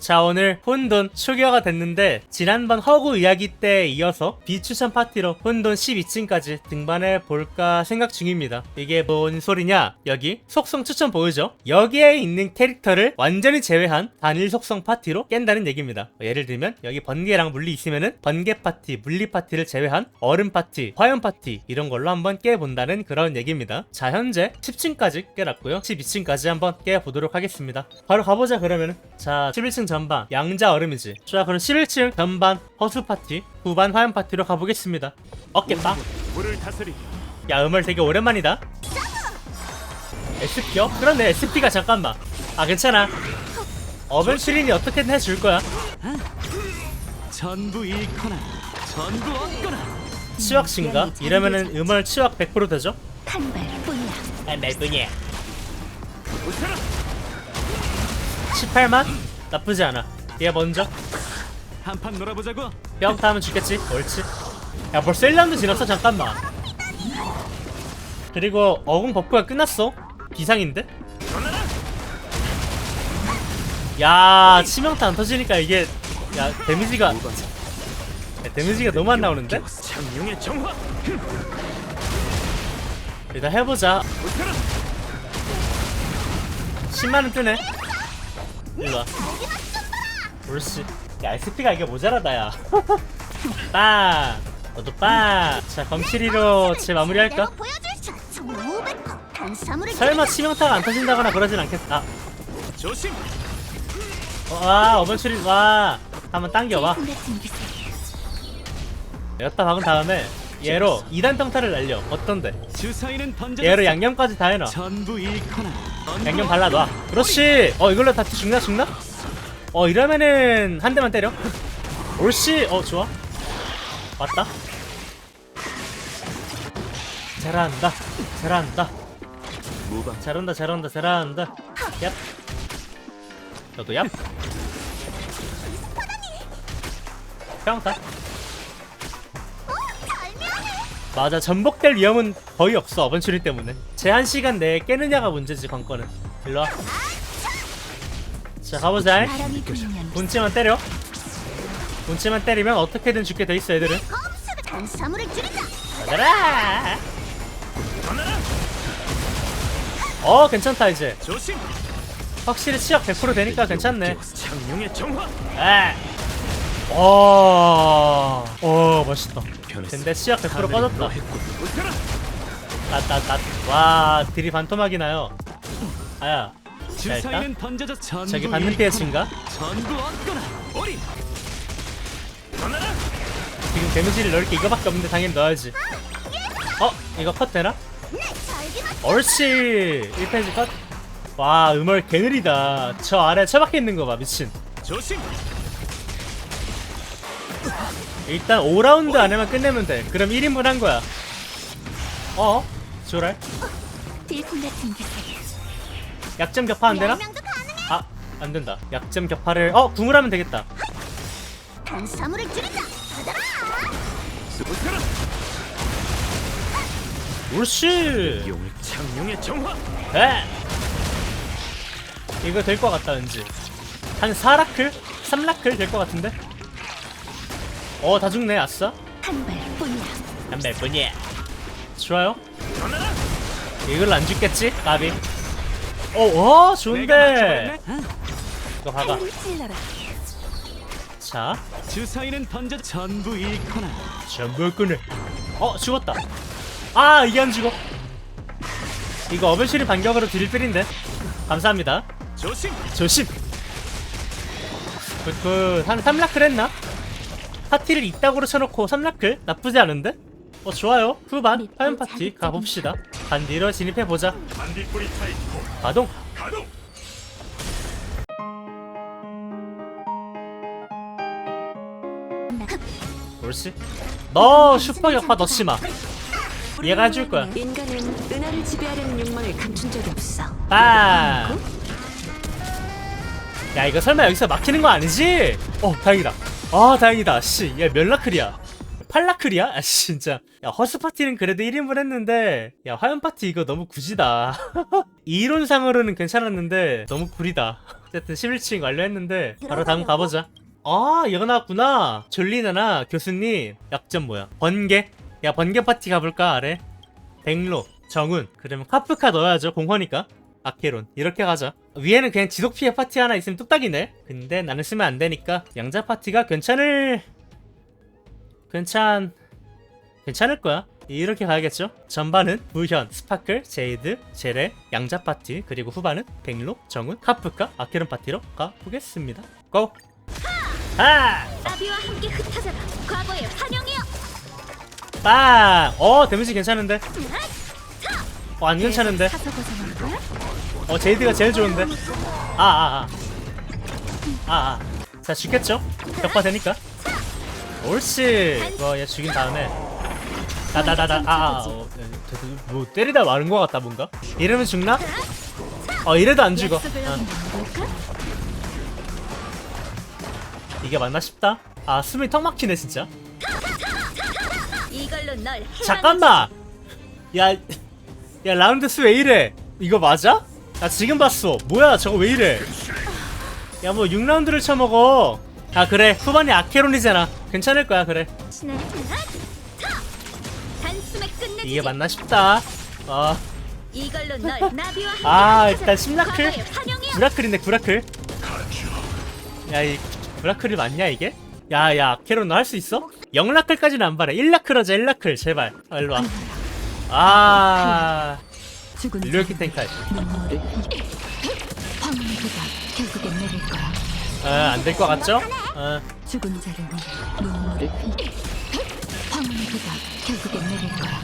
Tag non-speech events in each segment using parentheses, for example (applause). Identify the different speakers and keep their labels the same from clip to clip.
Speaker 1: 자 오늘 혼돈 초기화가 됐는데 지난번 허구 이야기 때에 이어서 비추천 파티로 혼돈 12층까지 등반해 볼까 생각 중입니다. 이게 뭔 소리냐? 여기 속성 추천 보이죠? 여기에 있는 캐릭터를 완전히 제외한 단일 속성 파티로 깬다는 얘기입니다. 예를 들면 여기 번개랑 물리 있으면은 번개 파티 물리 파티를 제외한 얼음 파티 화염 파티 이런 걸로 한번 깨본다는 그런 얘기입니다. 자 현재 10층까지 깨놨고요. 12층까지 한번 깨보도록 하겠습니다. 바로 가보자 그러면은. 자 11층 전반 양자 얼음이지. 자 그럼 11층 전반 허수 파티 후반 화염 파티로 가보겠습니다. 어깨빵
Speaker 2: 물을 다스리.
Speaker 1: 야 음을 되게 오랜만이다. SP요? 그런데 SP가 잠깐만. 아 괜찮아. 어벤 슈린이 어떻게든 해줄 거야.
Speaker 2: 전부 잃거나 전부 얻거나.
Speaker 1: 치확신가? 이러면은 음월 치확 100% 되죠?
Speaker 3: 한 발뿐이야.
Speaker 1: 아 멜분이야.
Speaker 2: 웃어라
Speaker 1: 18만? 나쁘지 않아. 얘 먼저?
Speaker 2: 한판 놀아보자고.
Speaker 1: 뿅 타면 죽겠지. 옳지. 야 벌써 1라운드 지났어 잠깐만. 그리고 어궁 버프가 끝났어? 비상인데? 야 치명타 안 터지니까 이게 야 데미지가 야, 데미지가 너무 안 나오는데?
Speaker 2: 정화.
Speaker 1: 일단 해보자.
Speaker 2: 웃어라.
Speaker 1: 10만원 뜨네 일로와 옳지 야 SP가 이게 모자라다 야 (laughs) 빵! 너도 빵! 자 검칠이로 제 마무리할까?
Speaker 3: 내가 보여줄 샷. 총 500호. 탄수화물을
Speaker 1: 설마 치명타가 안 터진다거나 그러진 않겠다
Speaker 2: 조심
Speaker 1: 아, 와 어벤츄리 와 한번 당겨봐
Speaker 3: 같은 기세.
Speaker 1: 여기다 박은 다음에 얘로 2단 평타를 날려. 어떤데?
Speaker 2: 주사위는 던져
Speaker 1: 얘로 양념까지 다 해놔.
Speaker 2: 전부 잃거나. 전부
Speaker 1: 양념 발라놔. 그렇지. 어 이걸로 다 죽나 죽나? 어 이러면은 한 대만 때려? 옳지. 어 좋아. 맞다. 잘한다. 잘한다.
Speaker 2: 무방.
Speaker 1: 잘한다 잘한다 잘한다. 얍. 너도 얍. (laughs) 평타 맞아 전복될 위험은 거의 없어 어벤츄리 때문에. 제한 시간 내에 깨느냐가 문제지 관건은. 일로와. 자 가보자. 분치만 때려. 분치만 때리면 어떻게든 죽게 돼 있어 애들은. 가자라! 어 괜찮다 이제. 확실히 치약 100% 되니까 괜찮네. 에. 어, 어 멋있다.
Speaker 2: 변했어.
Speaker 1: 근데 치약 100%
Speaker 2: 하늘이
Speaker 1: 꺼졌다.
Speaker 2: 너했군. 웃어라
Speaker 1: 따따따. 와, 딜이 반토막이 나요. 아야,
Speaker 2: 주사위는 던져져 전부
Speaker 1: 저기 받는 피해친가?
Speaker 2: 전부 얻거나
Speaker 1: 지금 데미지를 넣을 게 이거밖에 없는데 당연히 넣어야지. 어, 이거 컷 되나? 옳지. 1페이지 컷. 와, 음월 개느리다. 저 아래 처박혀 있는 거 봐, 미친.
Speaker 2: 조심
Speaker 1: 일단 5라운드 안에만 끝내면 돼. 그럼 1인분 한 거야. 어? 조랄?
Speaker 3: 같은 기세.
Speaker 1: 약점 격파 안 되나?
Speaker 3: 명도 가능해.
Speaker 1: 아, 안 된다. 약점 격파를 어, 궁을 하면 되겠다.
Speaker 3: 탄수화물을 줄이자. 받아라.
Speaker 1: 옳지.
Speaker 2: 용의 창룡의 정화
Speaker 1: 에. 이거 될 것 같다 왠지. 한 4라클? 3라클 될 것 같은데? 어, 다 죽네. 아싸.
Speaker 3: 한 발뿐이야.
Speaker 1: 한몇 분이야. 좋아요. 이걸로 안 죽겠지? 까비. 어, 와, 좋은데. 이거 봐봐.
Speaker 3: 찔러라.
Speaker 1: 자,
Speaker 2: 주사위는 던져 전부 잃거나
Speaker 1: 전부 끄네. 어, 죽었다. 아, 이게 안 죽어. 이거 어벤슈리 반격으로 딜필인데. 감사합니다.
Speaker 2: 조심
Speaker 1: 조심. 굿굿. 한 3라클 했나? 파티를 이따구로 쳐놓고 3라클? 나쁘지 않은데? 어, 좋아요. 후반 화연 파티 가봅시다. 반디로 진입해보자. 가동.
Speaker 2: 가동
Speaker 1: 옳지. 너 슈퍼 격파 넣지 마. 얘가 해줄 거야.
Speaker 3: 인간은 은하를 지배하려는 욕망을 감춘 적이 없어.
Speaker 1: 빵. 야 이거 설마 여기서 막히는 거 아니지? 어 다행이다. 아 다행이다. 씨, 얘 멸라클이야. 팔라클이야? 아 진짜. 야 허스 파티는 그래도 1인분 했는데 야 화연 파티 이거 너무 굳이다. (laughs) 이론상으로는 괜찮았는데 너무 구리다. 어쨌든 11층 완료했는데 바로 다음 가보자 아 얘가 나왔구나 졸리나나 교수님 약점 뭐야 번개 야 번개 파티 가볼까 아래 백로 정훈 그러면 카프카 넣어야죠 공허니까 아케론 이렇게 가자 위에는 그냥 지속 피해 파티 하나 있으면 뚝딱이네 근데 나는 쓰면 안 되니까 양자 파티가 괜찮을 괜찮 괜찮을 거야 이렇게 가야겠죠 전반은 부현 스파클 제이드 제레 양자 파티 그리고 후반은 백로 정훈 카프카 아케론 파티로 가보겠습니다 고! 아!
Speaker 3: 나비와 함께 흩어져라. 과거의 환영이여.
Speaker 1: 빵! 어 데미지 괜찮은데 어, 안 괜찮은데? 어 제이드가 제일 좋은데? 아아아. 아 아. 자 죽겠죠? 격파 되니까. 옳지. 뭐얘 죽인 다음에. 나나나나. 아아 어, 네, 저, 뭐 때리다 마른 것 같다 뭔가? 이러면 죽나? 어 이래도 안 죽어. 어? 이게 맞나 싶다? 아 숨이 턱 막히네 진짜. 잠깐만! 야, 야 라운드 수 왜 이래? 이거 맞아? 나 지금 봤어. 뭐야 저거 왜 이래? 야 뭐 6라운드를 쳐먹어. 아 그래. 후반이 아케론이잖아. 괜찮을 거야 그래. 이게 맞나 싶다. 어,
Speaker 3: 이걸로 널 나비와 함께
Speaker 1: 아
Speaker 3: 흩어져라.
Speaker 1: 일단 심라클. 구라클인데 구라클? 야이 구라클이 맞냐 이게? 야야 아케론 너 할 수 있어? 0라클까지는 안 바래 1라클 하자 1라클. 제발. 아 일로와. 아
Speaker 3: 죽은 황혼의 비가 결국엔 내릴 거야.
Speaker 1: 어, 안될 것 같죠? 어,
Speaker 3: 죽은 자를 위해 눈물을 황혼의 비가 결국엔 내릴 거야.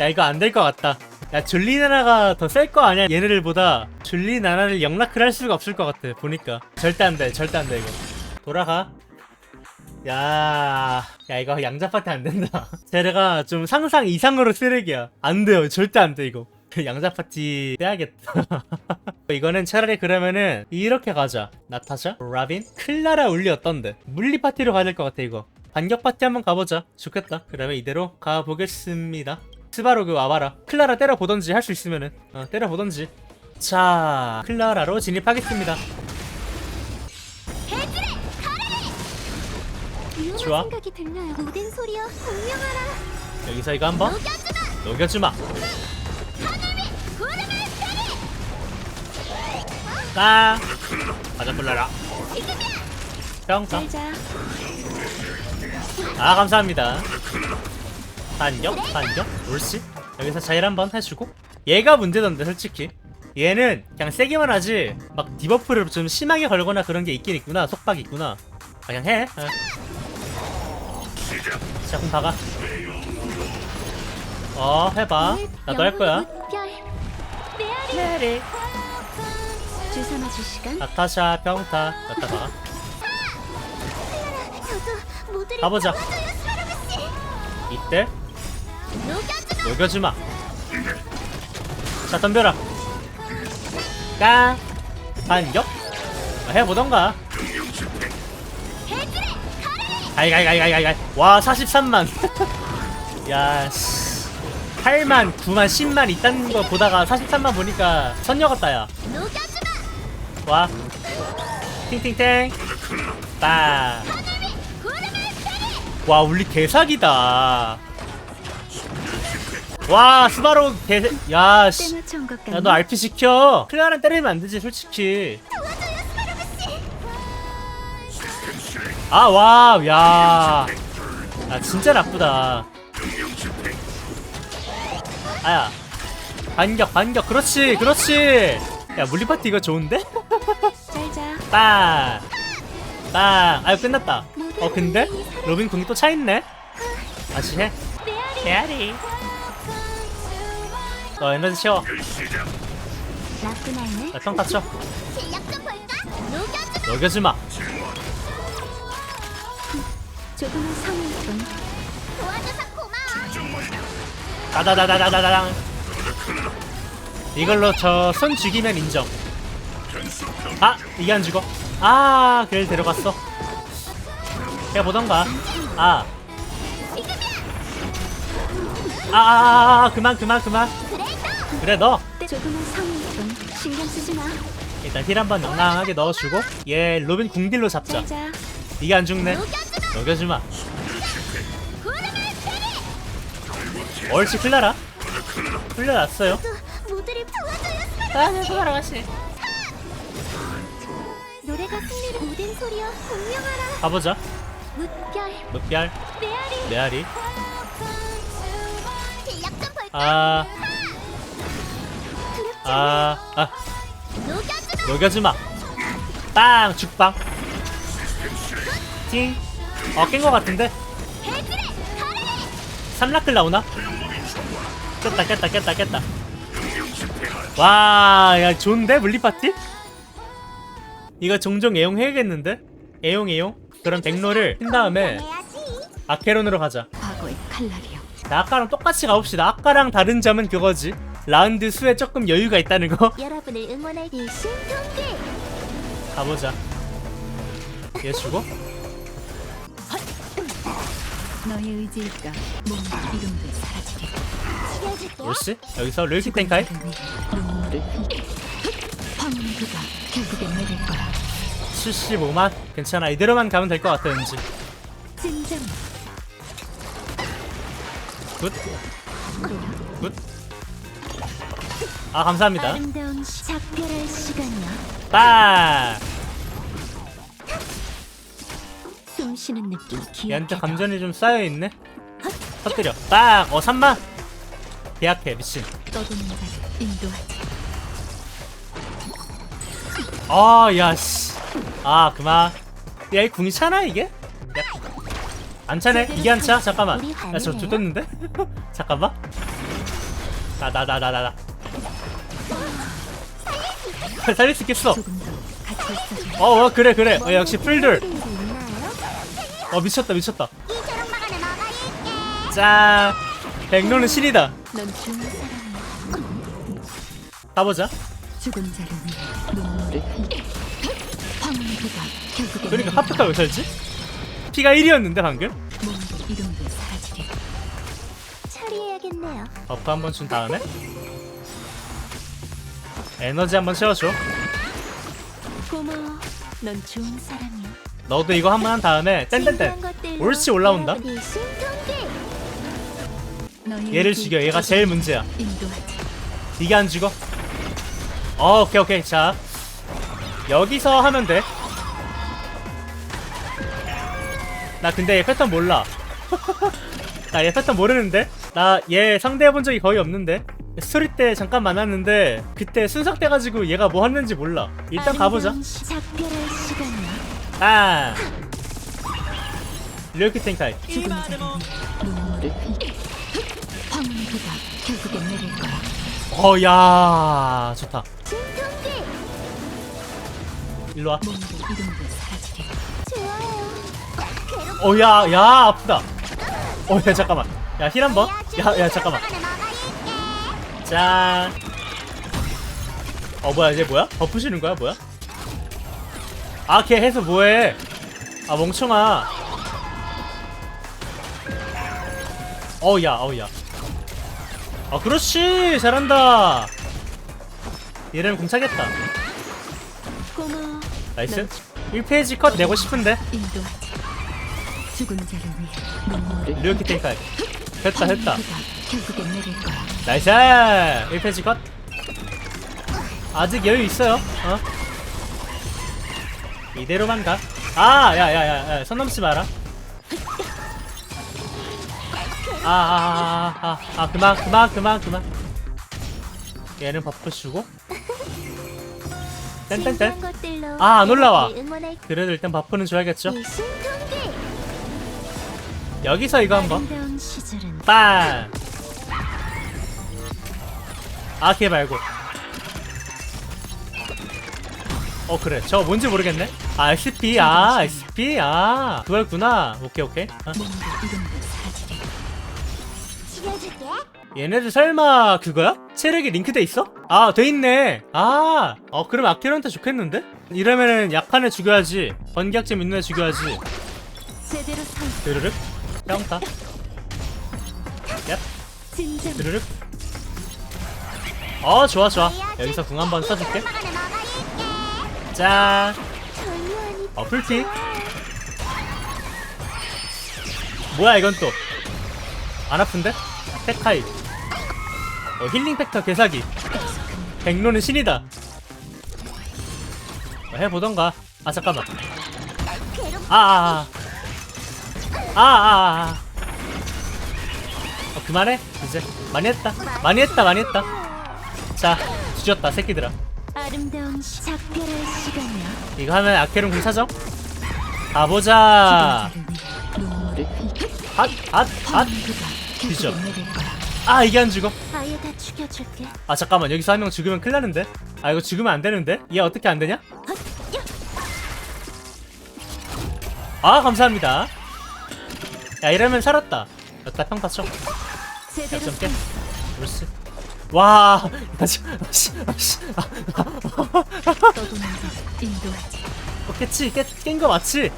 Speaker 1: 야 이거 안 될 것 같다. 야 줄리나나가 더 셀 거 아니야 얘네들보다 줄리나나를 영락을 할 수가 없을 것 같아 보니까 절대 안 돼 절대 안 돼 이거 돌아가 야, 야 이거 양자 파티 안 된다. (laughs) 쟤네가 좀 상상 이상으로 쓰레기야. 안 돼요, 절대 안 돼 이거. 양자 파티 빼야겠다. 이거는 차라리 그러면은 이렇게 가자. 나타샤, 라빈, 클라라 울리 어떤데? 물리 파티로 가야 될 것 같아 이거. 반격 파티 한번 가보자. 좋겠다. 그러면 이대로 가보겠습니다. 스바로 그 와봐라. 클라라 때려 보던지 할 수 있으면은 어, 때려 보던지. 자, 클라라로 진입하겠습니다. 좋아.
Speaker 3: 생각이 들려요. 모든 소리여 공명하라.
Speaker 1: 여기서 이거 한번 녹여주마. 까. 가자 불러라. 평타.
Speaker 3: 자,
Speaker 1: 아 감사합니다. 반격 반격 옳지. 여기서 자일 한번 해주고. 얘가 문제던데 솔직히. 얘는 그냥 세게만 하지 막 디버프를 좀 심하게 걸거나 그런 게 있긴 있구나 속박 있구나 아, 그냥 해 어. 자 그럼 박아 어 해봐. 나도 할 거야.
Speaker 3: 메아리. 주사 맞을 시간.
Speaker 1: 나타샤 평타. 갖다 박아
Speaker 3: 저도 모두를
Speaker 1: 가보자. 이때? 녹여주마. 자 덤벼라. 까 반격? 아, 해보던가 가이 가이 가이 가이 가이 와 43만. 야씨. 8만 9만 10만 있다는 거 보다가 43만 보니까 선녀 같다 야와. 팅팅탱. 빠와 울리 개사기다. 와 스바로 개 야씨.
Speaker 3: 때맞춘 것 같네.
Speaker 1: 야너 RP 시켜? 클라란 때리면 안 되지 솔직히 아와야. 아 진짜 나쁘다. 아야. 반격 반격. 그렇지 그렇지. 야 물리파티 이거 좋은데?
Speaker 3: 잘자. (laughs)
Speaker 1: 빵빵. 아유 끝났다. 어 근데? 로빈 궁이 또 차있네? 다시 해. 메아리. 너 에너지 채워.
Speaker 3: 나쁜 아이네.
Speaker 1: 나 평타 쳐.
Speaker 3: 실력 좀 볼까? 녹여주마. 조금은 성의일 뿐. 도와줘서 고마워.
Speaker 1: 다다다다다다당 이걸로 저 손 죽이면 인정 아 이게 안 죽어 아 그래 데려갔어 해 보던가 아 아, 아, 아, 그만, 그만, 그만. 그래, 너.
Speaker 3: 조금은 성의일 뿐. 신경 쓰지 마.
Speaker 1: 일단 힐 한번 낭낭하게 넣어주고 얘 로빈 궁딜로 잡자
Speaker 3: 자
Speaker 1: 이게 안 죽네 녹여 주마 옳지 클라라 풀려났어요
Speaker 3: 모두를 도와줘요.
Speaker 1: 아 네, 클라라 가시
Speaker 3: 노래가 승리를 모든 소리여 분명하라.
Speaker 1: 가보자
Speaker 3: 무별
Speaker 1: 묵별
Speaker 3: 메아리
Speaker 1: 메아리
Speaker 3: 볼까?
Speaker 1: 아... 아... 아...
Speaker 3: 녹여주마.
Speaker 1: 녹여주마 빵! 죽빵 띵! 어 깬 거 같은데? 삼라클 나오나? 깼다 깼다 깼다 깼다 와 야 좋은데 물리파티? 이거 종종 애용해야겠는데? 애용 애용? 그럼 백로를 킨 다음에. 아케론으로 가자
Speaker 3: 과거의.
Speaker 1: 자, 아까랑 똑같이 가봅시다 아까랑 다른 점은 그거지 라운드 수에 조금 여유가 있다는 거
Speaker 3: 여러분을 응원할 일심 동기.
Speaker 1: 가보자 얘 주고
Speaker 3: 너의 의지일까 몸과 이름도 사라지게.
Speaker 1: 옳지 여기서 르키 텐카이
Speaker 3: 눈물을 흘려. 황혼의 비가 결국엔 내릴 거야.
Speaker 1: 75만 괜찮아 이대로만 가면 될 것 같아 왠지
Speaker 3: 진정.
Speaker 1: 굿 굿. 아 감사합니다
Speaker 3: 아름다운 시- 작별할 시간이야.
Speaker 1: 빵
Speaker 3: 쉬는 느낌 기억해.
Speaker 1: 얘한테 감전이 좀 쌓여있네 터뜨려 빵어 3만 계약해 미친
Speaker 3: 떠도는 자를 인도하지.
Speaker 1: 아 야씨 아 그만 야이 궁이 차나 이게? 야. 안 차네 이게 안 차? 잠깐만 야저? 죽었는데? (laughs) 잠깐만 나 나 나 나 나나 살릴 수 있겠어
Speaker 3: 조금 더 같이 있어줘.
Speaker 1: 어, 어 그래 그래 어, 역시 풀들
Speaker 3: 있나요?
Speaker 1: 어 미쳤다 미쳤다
Speaker 3: 이처럼 막아내 먹어있게.
Speaker 1: 짠 백로는 신이다
Speaker 3: 넌.
Speaker 1: 가보자
Speaker 3: 죽은 자를 위해 눈물을 흘려. 황혼의 비가 결국엔
Speaker 1: 그러니까 하프가 왜 살지? 피가 1이었는데 방금?
Speaker 3: 몸도 이름도 사라지게. 처리해야겠네요.
Speaker 1: 버프 한 번 준 다음에 에너지 한 번 채워줘
Speaker 3: 고마워. 넌 좋은 사람이야.
Speaker 1: 너도 이거 한 번 한 다음에 땡땡땡. 옳지 올라온다. 얘를 죽여. 얘가 제일 문제야. 이게 안 죽어? 어 오케이 오케이. 자 여기서 하면 돼 나 근데 얘 패턴 몰라. (laughs) 나 얘 패턴 모르는데? 나 얘 상대해본 적이 거의 없는데? 스토리 때 잠깐 만났는데 그때 순삭 돼가지고 얘가 뭐 했는지 몰라. 일단 가보자.
Speaker 3: 작별할 시간
Speaker 1: 아
Speaker 3: 죽은 눈물을. 황혼의 비가 결국엔 내릴 거야.
Speaker 1: 어야 좋다 일로 와
Speaker 3: 몸도 이름도 사라지게. 좋아요.
Speaker 1: 어야 야 아프다 어야 잠깐만 야 힐 한번 야 야 잠깐만 짠. 어 뭐야 이제 뭐야? 버프 주는 거야 뭐야? 아 걔 해서 뭐해? 아 멍청아. 어우야 어우야. 아 그렇지 잘한다. 얘는 공차겠다. 나이스. 1페이지 컷 내고 싶은데
Speaker 3: 인도하지. 죽은 자를 위해 눈물을 비가 결국엔 내릴 거야.
Speaker 1: 나이스 1페이지 컷 아직 여유 있어요 어 이대로만 가 아 야 야 야 야 선 넘지 마라. 아아아아 아, 아, 아, 그만 그만 그만 그만. 얘는 버프 주고. 땡땡땡. 아, 안 올라와. 그래도 일단 버프는 줘야겠죠? 여기서 이거 한번. 빵! 아, 걔 말고. 어, 그래. 저 뭔지 모르겠네. 아, SP. 아, SP. 아, 그거였구나. 오케이, 오케이. 어.
Speaker 3: 지켜줄게.
Speaker 1: 얘네들 설마 그거야? 체력이 링크돼 있어? 아, 돼 있네. 아, 어, 그럼 아키런한테 좋겠는데? 이러면은 약한 애 죽여야지. 번개학점 있는 애 죽여야지. 드르륵. 평타. 얍. 드르륵. 어, 좋아, 좋아. 여기서 궁 한번 써줄게.
Speaker 3: 먹어있게.
Speaker 1: 짠 어플틱 뭐야 이건 또. 안 아픈데? 테카이 어, 힐링 팩터 개사기. 백로는 신이다. 어, 해보던가. 아 잠깐만. 아아아 아 아 아. 어, 그만해 이제. 많이 했다. 많이 했다 많이 했다. 자 뒤졌다 새끼들아
Speaker 3: 아름다운 작별할 시간이야.
Speaker 1: 이거 하면 아케론 궁 사정 가보자.
Speaker 3: 눈물을 흘려
Speaker 1: 핫핫핫. 뒤져. 아 이게 안 죽어?
Speaker 3: 아예 다 죽여줄게.
Speaker 1: 아 잠깐만. 여기서 한 명 죽으면 큰일 나는데? 아 이거 죽으면 안 되는데? 얘 어떻게 안 되냐? 아 감사합니다. 야 이러면 살았다. 여기다 평타 쳐.
Speaker 3: 제대로
Speaker 1: 약점 깨. 옳지 와 아씨 아씨
Speaker 3: 인도하지
Speaker 1: 어, 깼지 깬거 맞지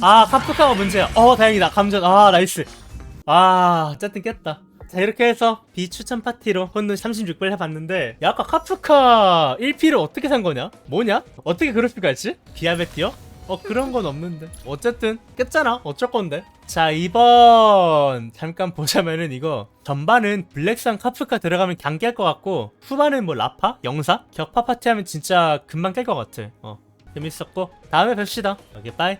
Speaker 1: 아 카프카가 문제야 어 다행이다 감전 아 나이스 아 어쨌든 깼다 자 이렇게 해서 비추천 파티로 혼돈 36별 해봤는데 야 아까 카프카 1피를 어떻게 산 거냐? 뭐냐? 어떻게 그럴 수가 있지? 비아베티어? 어 그런 건 없는데. 어쨌든 깼잖아 어쩔 건데. 자 이번 잠깐 보자면은 이거 전반은 블랙산 카프카 들어가면 그냥 깰 것 같고 후반은 뭐 라파? 영사? 격파 파티 하면 진짜 금방 깰 것 같아. 어 재밌었고. 다음에 뵙시다. 오케이 빠이